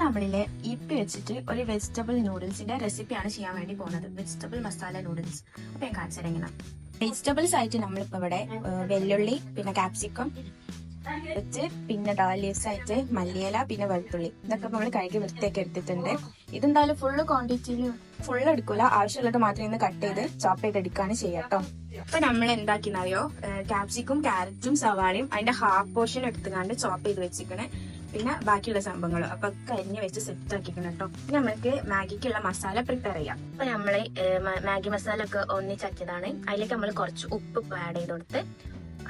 നമ്മളിലെ ഇപ്പി വെച്ചിട്ട് ഒരു വെജിറ്റബിൾ നൂഡിൽസിന്റെ റെസിപ്പിയാണ് ചെയ്യാൻ വേണ്ടി പോകുന്നത്. വെജിറ്റബിൾ മസാല നൂഡിൽസ് അപ്പൊ ഞാൻ കാണിച്ചു തരാം വെജിറ്റബിൾസ് ആയിട്ട് നമ്മളിപ്പോ ഇവിടെ വെല്ലുള്ളി പിന്നെ കാപ്സിക്കം വെച്ച് പിന്നെ ഡാലിയസ് ആയിട്ട് മല്ലിയില പിന്നെ വെളുത്തുള്ളി. ഇതൊക്കെ നമ്മൾ കഴുകി വൃത്തിയൊക്കെ എടുത്തിട്ടുണ്ട്. ഇതെന്തായാലും ഫുള്ള് ക്വാണ്ടിറ്റിയിൽ ഫുള്ള് എടുക്കൂല. ആവശ്യമുള്ളത് മാത്രം ഇന്ന് കട്ട് ചെയ്ത് ചോപ്പ് ചെയ്ത് എടുക്കുകയാണ് ചെയ്യാട്ടോ ഇപ്പൊ നമ്മൾ എന്താക്കിന്നറിയോ ക്യാപ്സിക്കും ക്യാരറ്റും സവാളയും അതിന്റെ ഹാഫ് പോർഷൻ എടുത്തുകൊണ്ട് ചോപ്പ് ചെയ്ത് വെച്ചിക്കണേ പിന്നെ ബാക്കിയുള്ള സംഭവങ്ങൾ. അപ്പൊ ഒക്കെ അരിഞ്ഞ് വെച്ച് സെറ്റ് ആക്കിക്കണം കേട്ടോ ഇനി നമ്മൾക്ക് മാഗിക്കുള്ള മസാല പ്രിപ്പയർ ചെയ്യാം. അപ്പൊ നമ്മൾ മാഗി മസാല ഒക്കെ ഒന്നിച്ചാക്കിയതാണ്. അതിലേക്ക് നമ്മൾ കുറച്ച് ഉപ്പ് ആഡ് ചെയ്ത് കൊടുത്ത്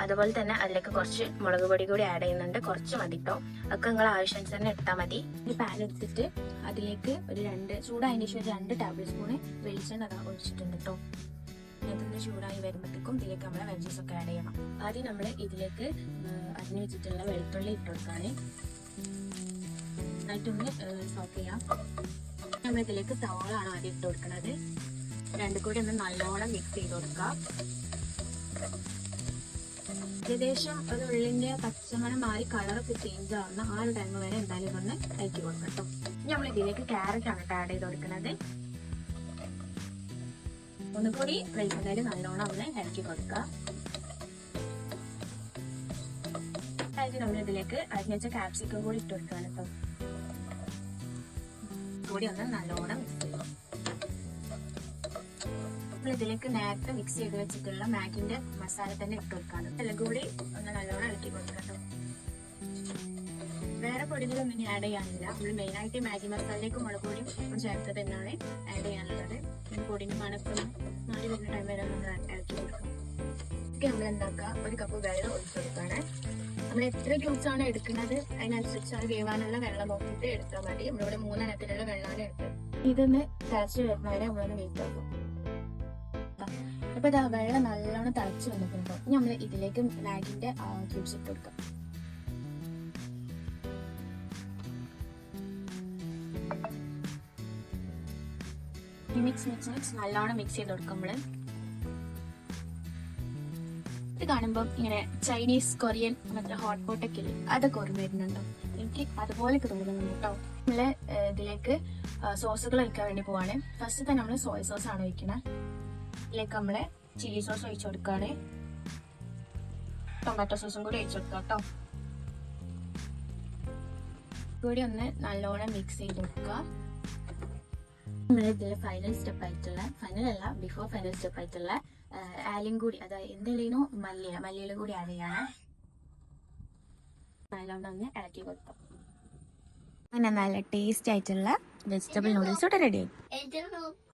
അതുപോലെ തന്നെ അതിലേക്ക് കുറച്ച് മുളക് പൊടി കൂടി ആഡ് ചെയ്യുന്നുണ്ട്. കുറച്ച് മതി കേട്ടോ ഒക്കെ നിങ്ങൾ ആവശ്യാനുസരണം ഇട്ടാൽ മതി. ഈ പാൻ എടുത്തിട്ട് അതിലേക്ക് ഒരു രണ്ട് ചൂടായതിനു ശേഷം രണ്ട് ടേബിൾ സ്പൂണ് വെളിച്ചെണ്ണ ഒഴിച്ചിട്ടുണ്ട് കേട്ടോ ഇതൊന്ന് ചൂടായി വരുമ്പോഴത്തേക്കും ഇതിലേക്ക് നമ്മൾ വെജസ് ഒക്കെ ആഡ് ചെയ്യണം. ആദ്യം നമ്മൾ ഇതിലേക്ക് അരിഞ്ഞു വെച്ചിട്ടുള്ള വെളുത്തുള്ളി ഇട്ട് കൊടുക്കാണ്. നന്നായിട്ടൊന്ന് സോക്ക് ചെയ്യാം. നമ്മൾ ഇതിലേക്ക് സവാളാണ് ആദ്യം ഇട്ട് കൊടുക്കുന്നത് രണ്ടും കൂടി ഒന്ന് നല്ലോണം മിക്സ് ചെയ്ത് കൊടുക്കാം. ഏകദേശം ഒരു ഉള്ളിന്റെ പച്ചമണം മാറി കളറൊക്കെ ചേഞ്ച് ആവുന്ന ആ ഒരു ടൈം വരെ എന്തായാലും ഇതൊന്ന് ഇളക്കി കൊടുക്കട്ടോ ഇനി നമ്മൾ ഇതിലേക്ക് ക്യാരറ്റ് ആണ് ആഡ് ചെയ്ത് കൊടുക്കുന്നത് ഒന്നുകൂടി ഫ്രൈസിൽ നല്ലോണം ഒന്ന് ഇളക്കി കൊടുക്കുക അതായത് നമ്മൾ ഇതിലേക്ക് അരിഞ്ഞ കാപ്സിക്കം കൂടി ഇട്ട് കൊടുക്കുകയാണ് കേട്ടോ കൂടി ഒന്ന് നല്ലോണം മിക്സ് ചെയ്യും നമ്മൾ ഇതിലേക്ക് നേരത്തെ മിക്സ് ചെയ്ത് വെച്ചിട്ടുള്ള മാഗിന്റെ മസാല തന്നെ ഇട്ട് കൊടുക്കാണ് എല്ലാം കൂടി ഒന്ന് നല്ലോണം ഇളക്കി കൊടുക്കട്ടോ വേറെ പൊടികളൊന്നും ഇനി ആഡ് ചെയ്യാനില്ല. നമ്മൾ മെയിൻ ആയിട്ട് മാഗി മസാലയിലേക്ക് മുളക് പൊടി ചേർത്ത് തന്നെയാണ് ആഡ് ചെയ്യാനുള്ളത്. ഈ പൊടിന് മണക്കും നാടി വരുന്ന ടൈം വരെ നമ്മൾ ഇളക്കി കൊടുക്കാം. ഇതൊക്കെ നമ്മൾ എന്താക്കുക? ഒരു കപ്പ് വെള്ളം ഒഴിച്ചു കൊടുക്കുകയാണ്. നമ്മൾ എത്ര ക്യൂബ്സ് ആണ് എടുക്കുന്നത്? അതിനനുസരിച്ചാണ് വേവാനുള്ള വെള്ളം നോക്കിയിട്ട് എടുത്താൽ മതി. നമ്മളിവിടെ മൂന്നെണ്ണത്തിലുള്ള വെള്ളമാണ് എടുത്തത്. ഇതൊന്ന് തിളച്ച് വരുന്നവരെ നമ്മളൊന്ന് വെയിറ്റ് ആക്കും. അപ്പൊ ഇതാ വെള്ളം നല്ലോണം തിളച്ച് വന്നിട്ടുണ്ടോ. ഇനി നമ്മൾ ഇതിലേക്ക് മാഗിന്റെ ക്യൂബ്സ് ഇട്ട് കൊടുക്കാം. മിക്സ് മിക്സ് മിക്സ് നല്ലോണം മിക്സ് ചെയ്ത് കൊടുക്കുമ്പോൾ ഇത് കാണുമ്പോൾ ഇങ്ങനെ ചൈനീസ് കൊറിയൻ അങ്ങനത്തെ ഹോട്ട് പോട്ട് ഒക്കെ ഇല്ലേ അതൊക്കെ ഓർമ്മ വരുന്നുണ്ടോ? എനിക്ക് അതുപോലെയൊക്കെ തോന്നുന്നു കേട്ടോ. നമ്മൾ ഇതിലേക്ക് സോസുകൾ ഒഴിക്കാൻ വേണ്ടി പോവാണ്. ഫസ്റ്റ് തന്നെ നമ്മൾ സോയ സോസ് ആണ് ഒഴിക്കണേ. ഇതിലേക്ക് നമ്മൾ ചില്ലി സോസ് ഒഴിച്ചു കൊടുക്കുകയാണ് ടൊമാറ്റോ സോസും കൂടി ഒഴിച്ചു കൊടുക്കാം കേട്ടോ. കൂടി ഒന്ന് നല്ലോണം മിക്സ് ചെയ്ത് കൊടുക്കുക. നമ്മളിതിൽ ഫൈനൽ സ്റ്റെപ്പ് ആയിട്ടുള്ള ഫൈനൽ അല്ല ബിഫോർ ഫൈനൽ സ്റ്റെപ്പ് ആയിട്ടുള്ള ആലും കൂടി അതായത് എന്തെങ്കിലും മല്ലിയില മല്ലിയില കൂടി ആഡ് ചെയ്യാണ്. നല്ലോണം ഒന്ന് ഇളക്കി കൊടുക്കാം. അങ്ങനെ നല്ല ടേസ്റ്റ് ആയിട്ടുള്ള വെജിറ്റബിൾ നൂഡിൽസ് ഇവിടെ റെഡി ആയി.